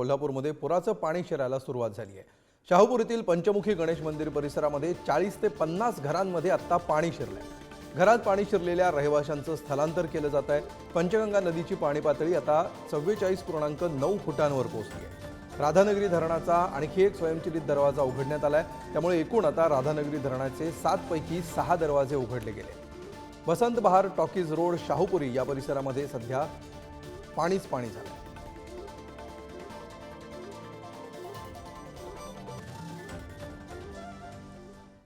कोल्हापूरमध्ये पुराचं पाणी शिरायला सुरुवात झाली आहे. शाहूपूर येथील पंचमुखी गणेश मंदिर परिसरामध्ये चाळीस ते पन्नास घरांमध्ये आत्ता पाणी शिरलंय. घरात पाणी शिरलेल्या रहिवाशांचं स्थलांतर केलं जात आहे. पंचगंगा नदीची पाणी पातळी आता चव्वेचाळीस पूर्णांक नऊ फुटांवर पोहोचली आहे. राधानगरी धरणाचा आणखी एक स्वयंचलित दरवाजा उघडण्यात आलाय. त्यामुळे एकूण आता राधानगरी धरणाचे सातपैकी सहा दरवाजे उघडले गेले. वसंत बहार टॉकीज रोड शाहूपुरी या परिसरामध्ये सध्या पाणीच पाणी झालं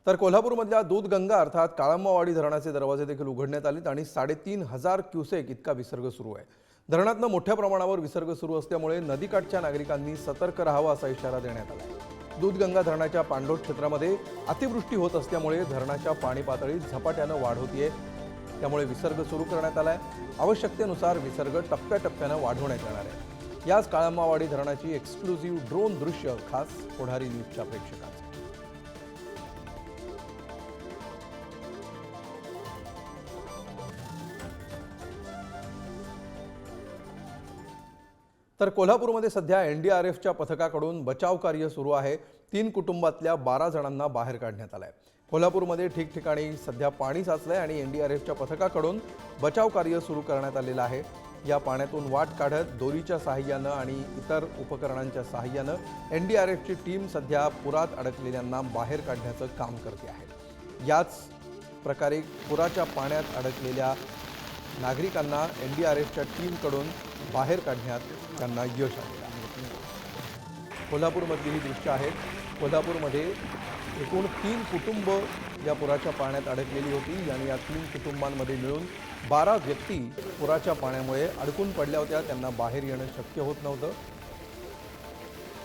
तर कोल्हापूरमधल्या दूधगंगा अर्थात काळंबावाडी धरणाचे दरवाजे देखील उघडण्यात आलेत आणि साडेतीन हजार क्युसेक इतका विसर्ग सुरू आहे. धरणातनं मोठ्या प्रमाणावर विसर्ग सुरू असल्यामुळे नदीकाठच्या नागरिकांनी सतर्क राहावं असा इशारा देण्यात आला आहे. दूधगंगा धरणाच्या पाणलोट क्षेत्रामध्ये अतिवृष्टी होत असल्यामुळे धरणाच्या पाणी पातळीत झपाट्यानं वाढ होतीये. त्यामुळे विसर्ग सुरू करण्यात आलाय. आवश्यकतेनुसार विसर्ग टप्प्याटप्प्यानं वाढवण्यात येणार आहे. याच काळंबावाडी धरणाची एक्सक्लुझिव्ह ड्रोन दृश्य खास पुढारी न्यूजच्या प्रेक्षकांचं तर कोल्हापूरमध्ये सध्या एन डी आर एफच्या पथकाकडून बचाव कार्य सुरू आहे. तीन कुटुंबातल्या बारा जणांना बाहेर काढण्यात आलं आहे कोल्हापूरमध्ये ठिकठिकाणी सध्या पाणी साचलं आहे आणि एन डी आर एफच्या पथकाकडून बचाव कार्य सुरू करण्यात आलेलं आहे. या पाण्यातून वाट काढत दोरीच्या साहाय्यानं आणि इतर उपकरणांच्या साहाय्यानं एन डी आर एफची टीम सध्या पुरात अडकलेल्यांना बाहेर काढण्याचं काम करते आहे. याच प्रकारे पुराच्या पाण्यात अडकलेल्या नागरिकांना एन डी आर एफच्या टीमकडून बाहेर काढण्यात त्यांना यश आले कोल्हापूरमधली ही दृश्य आहेत कोल्हापूरमध्ये एकूण तीन कुटुंब या पुराच्या पाण्यात अडकलेली होती आणि या तीन कुटुंबांमध्ये मिळून बारा व्यक्ती पुराच्या पाण्यामुळे अडकून पडल्या होत्या. त्यांना बाहेर येणं शक्य होत नव्हतं.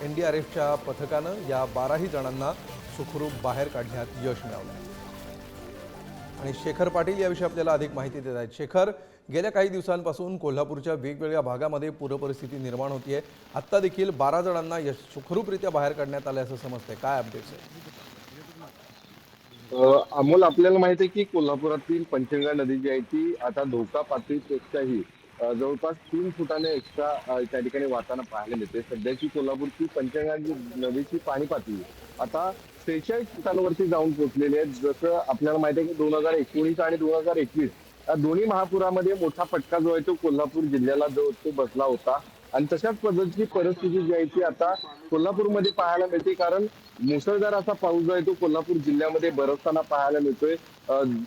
एन डी आर एफच्या पथकानं या बाराही जणांना सुखरूप बाहेर काढण्यात यश मिळवलं. आहे आणि शेखर पाटील याविषयी आपल्याला अधिक माहिती देत आहेत. शेखर गेल्या काही दिवसांपासून कोल्हापूरच्या वेगवेगळ्या भागामध्ये पूरपरिस्थिती निर्माण होतीये. आत्ता देखील बारा जणांना यश सुखरूपरित्या बाहेर काढण्यात आले असं समजतंय. काय अपडेट्स आहे अमोल आपल्याला माहिती आहे की कोल्हापुरातील पंचगंगा नदी जी आहे ती आता धोका पातळीपेक्षाही जवळपास तीन फुटाने एक्स्ट्रा त्या ठिकाणी वाहताना पाहायला मिळते सध्याची कोल्हापूरची पंचगंगा नदीची पाणी पातळी आता त्रेचाळीस फुटांवरती जाऊन पोहोचलेले आहेत. जसं आपल्याला माहिती आहे की दोन हजार एकोणीस आणि दोन हजार एकवीस या दोन्ही महापुरामध्ये मोठा फटका जो आहे तो कोल्हापूर जिल्ह्याला जो तो बसला होता. आणि तशाच पद्धतीची परिस्थिती जी आहे ती आता कोल्हापूरमध्ये पाहायला मिळते. कारण मुसळधार असा पाऊस जो आहे तो कोल्हापूर जिल्ह्यामध्ये बरसताना पाहायला मिळतोय.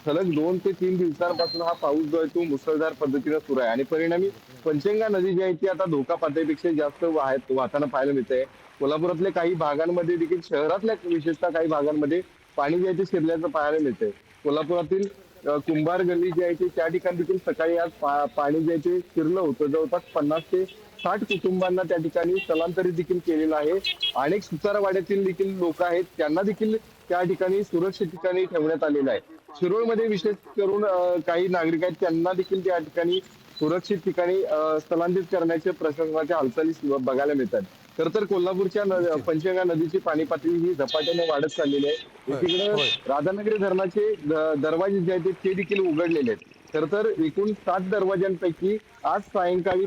सलग दोन ते तीन दिवसांपासून हा पाऊस जो आहे तो मुसळधार पद्धतीने सुरू आहे. आणि परिणामी पंचंगा नदी जी आहे ती आता धोका पातळीपेक्षा जास्त वाहत वाहताना पाहायला मिळते. कोल्हापुरातल्या काही भागांमध्ये देखील शहरातल्या विशेषतः काही भागांमध्ये पाणी जे आहे ते शिरल्याचं पाहायला मिळतंय. कोल्हापुरातील कुंभार गल्ली जी आहे ती त्या ठिकाणी देखील सकाळी आज पाणी जे आहे ते शिरलं होतं. जवळपास पन्नास ते साठ कुटुंबांना त्या ठिकाणी स्थलांतरित देखील केलेलं आहे. अनेक सुतारवाड्यातील देखील लोक आहेत. त्यांना देखील त्या ठिकाणी सुरक्षित ठिकाणी ठेवण्यात आलेलं आहे. शिरोळमध्ये विशेष करून काही नागरिक आहेत. त्यांना देखील त्या ठिकाणी सुरक्षित ठिकाणी स्थलांतरित करण्याचे प्रशासनाच्या हालचाली बघायला मिळतात. खर तर कोल्हापूरच्या पंचगंगा नदीची पाणी पातळी ही झपाट्याने वाढत चाललेली आहे. एकीकडे. राधानगरी धरणाचे दरवाजे जे आहेत ते देखील उघडलेले आहेत. खर तर एकूण सात दरवाजांपैकी आज सायंकाळी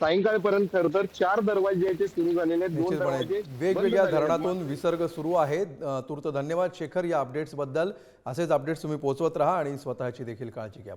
सायंकाळपर्यंत खर तर चार दरवाजे जे आहेत ते सुरू झालेले आहेत. दोन दरवाजे वेगवेगळ्या. धरणातून विसर्ग सुरू आहे तूर्त धन्यवाद शेखर या अपडेट्सबद्दल. असेच अपडेट्स तुम्ही पोहोचवत राहा आणि स्वतःची देखील काळजी घ्या.